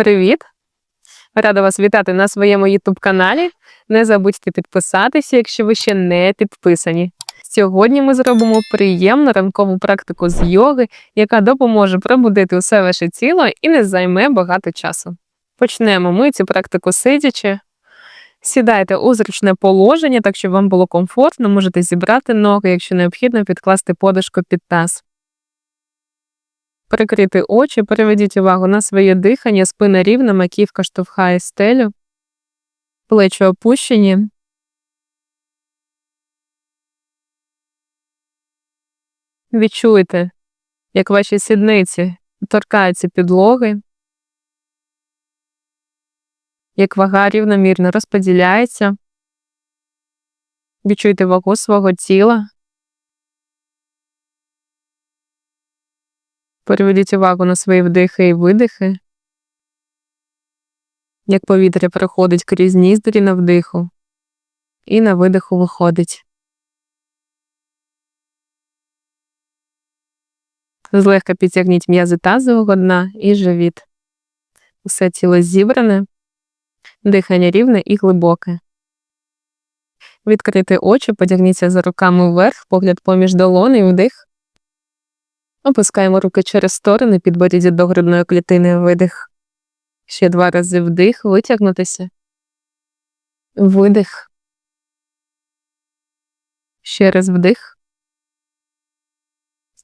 Привіт! Рада вас вітати на своєму YouTube каналі. Не забудьте підписатися, якщо ви ще не підписані. Сьогодні ми зробимо приємну ранкову практику з йоги, яка допоможе пробудити усе ваше тіло і не займе багато часу. Почнемо ми цю практику сидячи. Сідайте у зручне положення, так щоб вам було комфортно, можете зібрати ноги, якщо необхідно, підкласти подушку під таз. Прикрити очі, переведіть увагу на своє дихання, спина рівна, маківка штовхає стелю, плечі опущені. Відчуйте, як ваші сідниці торкаються підлоги, як вага рівномірно розподіляється. Відчуйте вагу свого тіла. Переведіть увагу на свої вдихи і видихи, як повітря проходить крізь ніздрі на вдиху і на видиху виходить. Злегка підтягніть м'язи тазового дна і живіт. Усе тіло зібране, дихання рівне і глибоке. Відкрити очі, потягніться за руками вверх, погляд поміж долони, вдих. Опускаємо руки через сторони, підборіддя до грудної клітини видих. Ще два рази вдих, витягнутися. Видих. Ще раз вдих.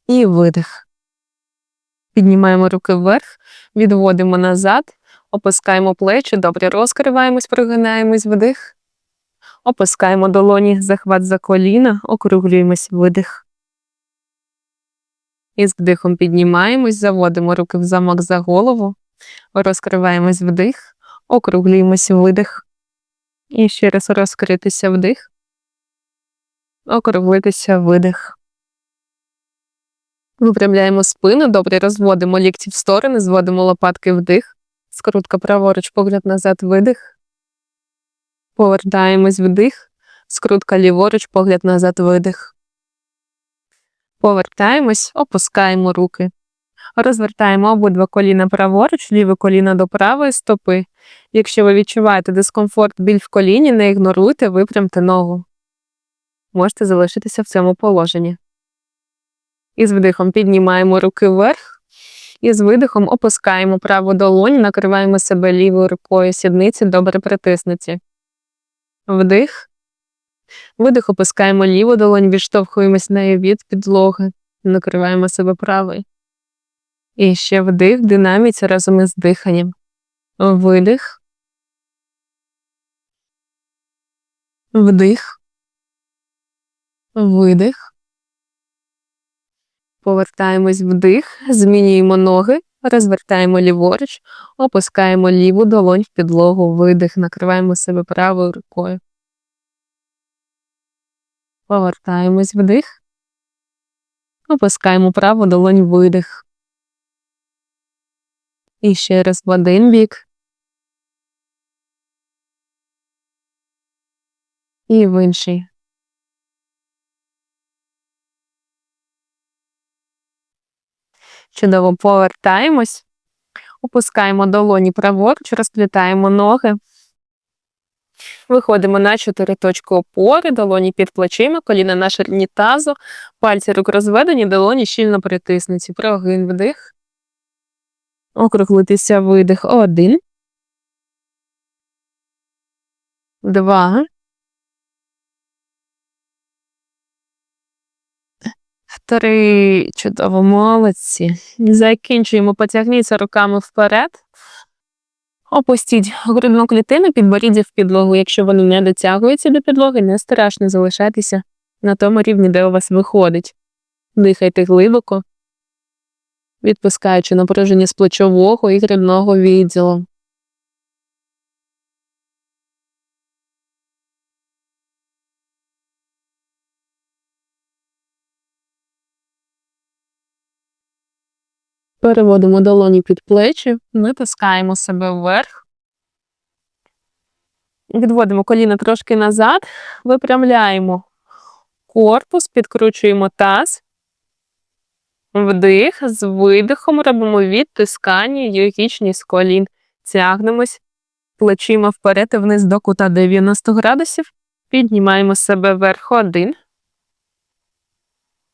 І видих. Піднімаємо руки вверх, відводимо назад, опускаємо плечі, добре розкриваємось, прогинаємось вдих. Опускаємо долоні, захват за коліна, округлюємось видих. І з вдихом піднімаємось, заводимо руки в замок за голову, розкриваємось вдих, округлюємось видих. І ще раз розкритися вдих, округлитися видих. Випрямляємо спину, добре розводимо лікті в сторони, зводимо лопатки вдих, скрутка праворуч, погляд назад, видих. Повертаємось вдих, скрутка ліворуч, погляд назад, видих. Повертаємось, опускаємо руки. Розвертаємо обидва коліна праворуч, ліве коліно до правої стопи. Якщо ви відчуваєте дискомфорт біль в коліні, не ігноруйте, випрямте ногу. Можете залишитися в цьому положенні. І з вдихом піднімаємо руки вверх. І з видихом опускаємо праву долонь, накриваємо себе лівою рукою сідниці, добре притиснуті. Вдих. Видих опускаємо ліву долонь, відштовхуємось нею від підлоги, накриваємо себе правою. І ще вдих, динаміці разом із диханням. Видих. Вдих. Видих. Повертаємось вдих, змінюємо ноги, розвертаємо ліворуч, опускаємо ліву долонь в підлогу, видих, накриваємо себе правою рукою. Повертаємось вдих. Опускаємо праву долонь видих. І ще раз в один бік. І в інший. Чудово повертаємось. Опускаємо долоні праворуч, розплітаємо ноги. Виходимо на чотири точки опори, долоні під плечима, коліна на ширині тазу, пальці рук розведені, долоні щільно притиснуті. Прогин вдих. Округлитися видих. Один. Два. Три. Чудово, молодці. Закінчуємо, потягніться руками вперед. Опустіть грудну клітину, підборіддя в підлогу. Якщо вони не дотягуються до підлоги, не страшно залишатися на тому рівні, де у вас виходить. Дихайте глибоко, відпускаючи напруження з плечового і грудного відділу. Переводимо долоні під плечі, витискаємо себе вверх. Відводимо коліна трошки назад, випрямляємо корпус, підкручуємо таз. Вдих, з видихом робимо відтискання йогічні з колін. Тягнемось плечима вперед і вниз до кута 90 градусів. Піднімаємо себе вверх один.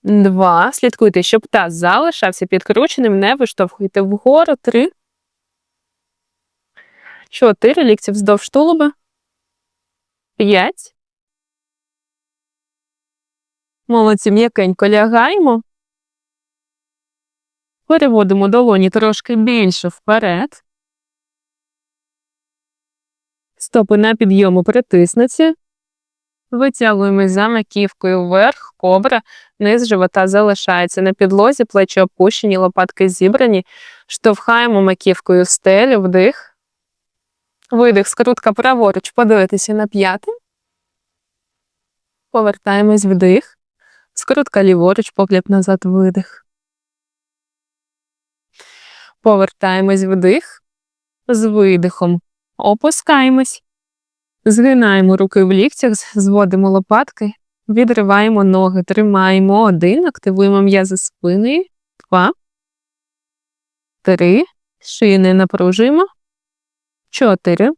Два. Слідкуйте, щоб таз залишався підкрученим, не виштовхуйте вгору. Три. Чотири. Лікті вздовж тулуба. П'ять. Молодці, м'якенько лягаємо. Переводимо долоні трошки більше вперед. Стопи на підйому притиснуті. Витягуємо за маківкою вверх, кобра, низ живота залишається на підлозі, плечі опущені, лопатки зібрані. Штовхаємо маківкою стелю, вдих. Видих, скрутка праворуч, подивитися на п'яти. Повертаємось вдих. Скрутка ліворуч, погляд назад, видих. Повертаємось вдих. З видихом. Опускаємось. Згинаємо руки в ліктях, зводимо лопатки, відриваємо ноги, тримаємо один, активуємо м'язи спини. Два. Три. Шиї не напружуємо. Чотири.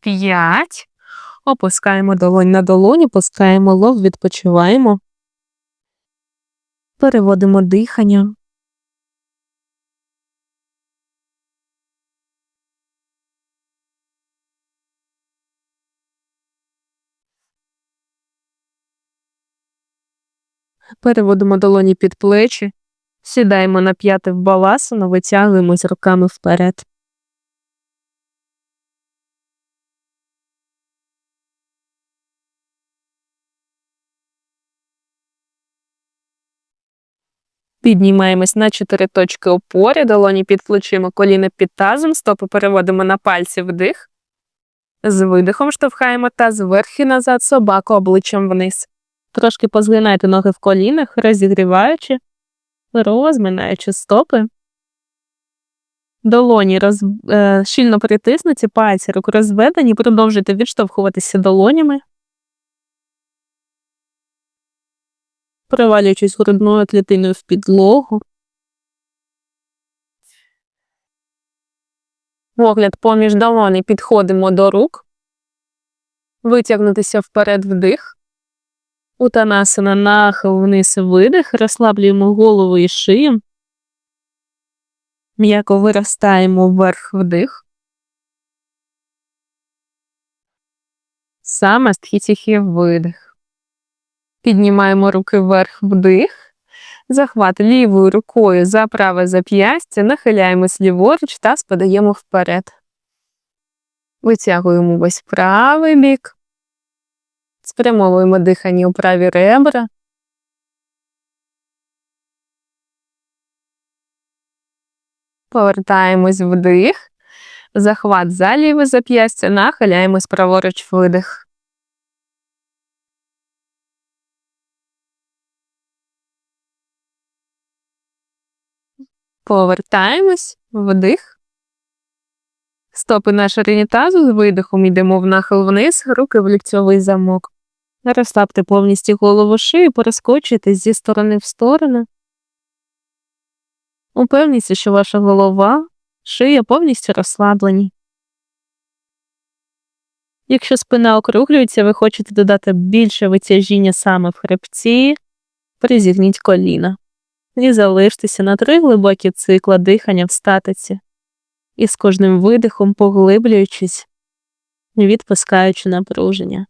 П'ять. Опускаємо долонь на долоні, пускаємо лов, відпочиваємо. Переводимо дихання. Переводимо долоні під плечі, сідаємо на п'яти в баласану, витягуємось руками вперед. Піднімаємось на чотири точки опори, долоні під плечима, коліна під тазом, стопи переводимо на пальці вдих. З видихом штовхаємо таз вверх і назад, собаку обличчям вниз. Трошки позгинайте ноги в колінах, розігріваючи, розминаючи стопи. Долоні роз... е, щільно притиснуті, пальці рук розведені, продовжуйте відштовхуватися долонями. Провалюючись грудною клітиною в підлогу. Погляд поміж долоні підходимо до рук. Витягнутися вперед вдих. Утанасана нахил вниз видих, розслаблюємо голову і шию. М'яко виростаємо вверх вдих. Саме стхіціхі видих. Піднімаємо руки вверх вдих. Захват лівою рукою за праве зап'ястя, нахиляємось ліворуч та спадаємо вперед. Витягуємо весь правий бік. Спрямовуємо дихання у праві ребра. Повертаємось вдих. Захват за ліве зап'ястя, нахиляємось праворуч видих. Повертаємось вдих. Стопи на ширині тазу з видихом йдемо в нахил вниз, руки в ліктьовий замок. Розслабте повністю голову шию, порозкочуйтесь зі сторони в сторону. Упевніться, що ваша голова, шия повністю розслаблені. Якщо спина округлюється, ви хочете додати більше витяжіння саме в хребці, призігніть коліна. І залиштеся на три глибокі цикла дихання в статиці. І з кожним видихом поглиблюючись, відпускаючи напруження.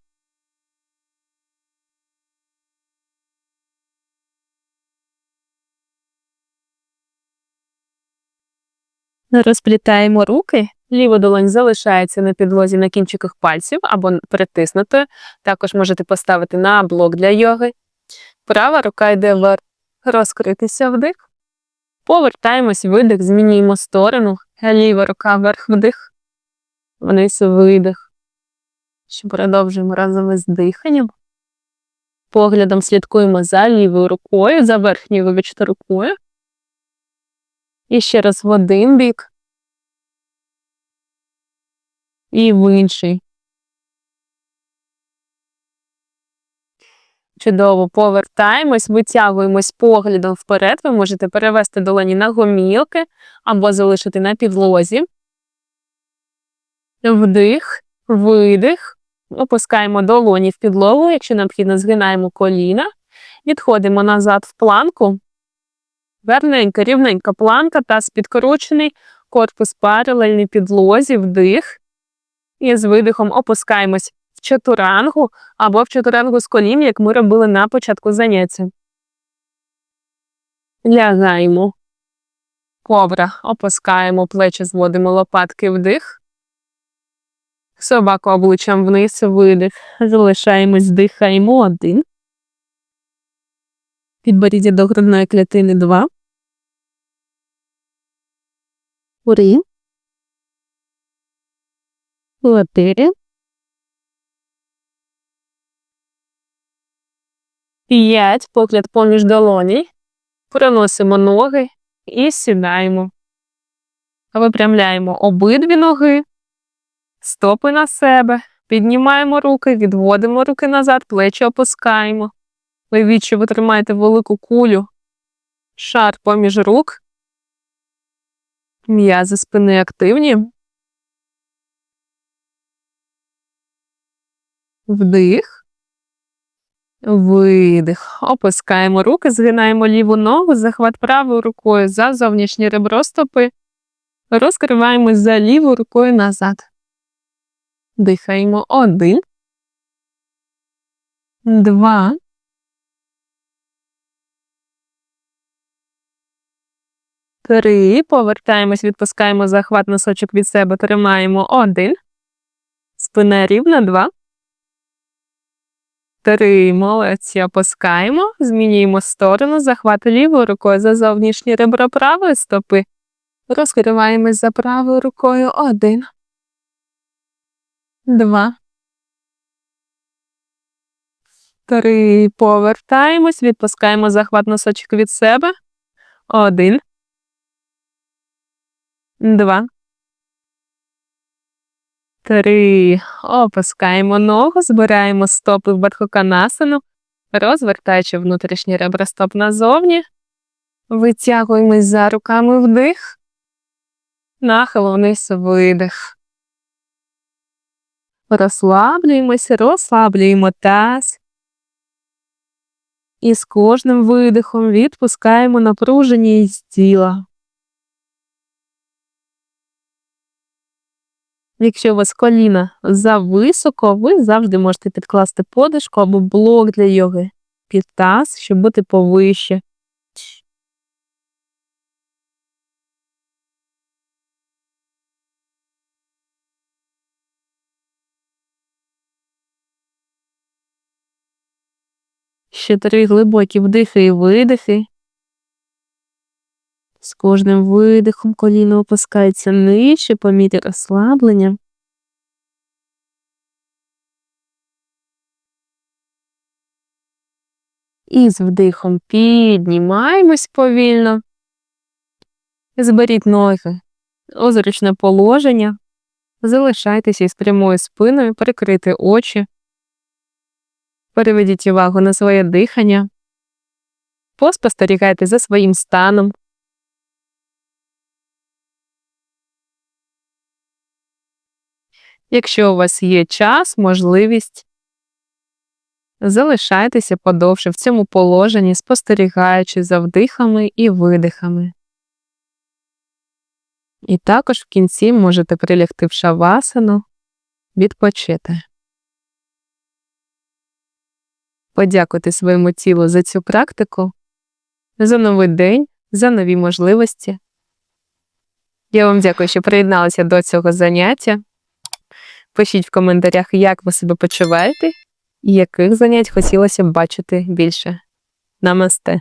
Розплітаємо руки, ліва долонь залишається на підлозі на кінчиках пальців або притиснутою. Також можете поставити на блок для йоги. Права рука йде вверх, розкритися вдих. Повертаємось видих, змінюємо сторону. Ліва рука вверх вдих, вниз видих. Ще продовжуємо разом із диханням. Поглядом слідкуємо за лівою рукою, за верхньою вибачте рукою. І ще раз в один бік. І в інший. Чудово, повертаємось, витягуємось поглядом вперед. Ви можете перевести долоні на гомілки або залишити на підлозі. Вдих, видих. Опускаємо долоні в підлогу, якщо необхідно, згинаємо коліна. Відходимо назад в планку. Верненька, рівненька планка, таз підкручений, корпус паралельний підлозі, вдих. І з видихом опускаємось в чатурангу або в чатурангу з колін, як ми робили на початку заняття. Лягаємо. Кобра. Опускаємо плечі, зводимо лопатки вдих. Собаку обличчям вниз, видих. Залишаємось, дихаємо один. Підборіддя до грудної клітини два. Три. Чотири. П'ять. Погляд поміж долоній. Переносимо ноги і сідаємо. Випрямляємо обидві ноги, стопи на себе, піднімаємо руки, відводимо руки назад, плечі опускаємо. Уявіть, що ви тримаєте велику кулю, шар поміж рук. М'язи спини активні. Вдих. Видих. Опускаємо руки, згинаємо ліву ногу, захват правою рукою за зовнішнє ребро стопи. Розкриваємось за лівою рукою назад. Дихаємо один. Два. Три. Повертаємось, відпускаємо захват носочок від себе. Тримаємо один. Спина рівна. Два. Три. Молодці. Опускаємо. Змінюємо сторону. Захват лівою рукою за зовнішнє ребро правої стопи. Розкриваємось за правою рукою. Один. Два. Три. Повертаємось. Відпускаємо захват носочок від себе. Один. Два. Три. Опускаємо ногу, збираємо стопи в Бадхуканасану, розвертаючи внутрішні ребра стоп назовні. Витягуємось за руками вдих. Нахил вниз видих. Розслаблюємося, розслаблюємо таз. І з кожним видихом відпускаємо напруженість тіла. Якщо у вас коліна зависоко, ви завжди можете підкласти подушку або блок для йоги під таз, щоб бути повище. Ще три глибокі вдихи і видихи. З кожним видихом коліно опускається нижче, помітьте розслаблення. І з вдихом піднімаємось повільно. Зберіть ноги у зручне положення. Залишайтеся із прямою спиною, прикрити очі. Переведіть увагу на своє дихання. Поспостерігайте за своїм станом. Якщо у вас є час, можливість, залишайтеся подовше в цьому положенні, спостерігаючи за вдихами і видихами. І також в кінці можете прилягти в шавасану, відпочити. Подякуйте своєму тілу за цю практику, за новий день, за нові можливості. Я вам дякую, що приєдналися до цього заняття. Пишіть в коментарях, як ви себе почуваєте і яких занять хотілося б бачити більше. Намасте!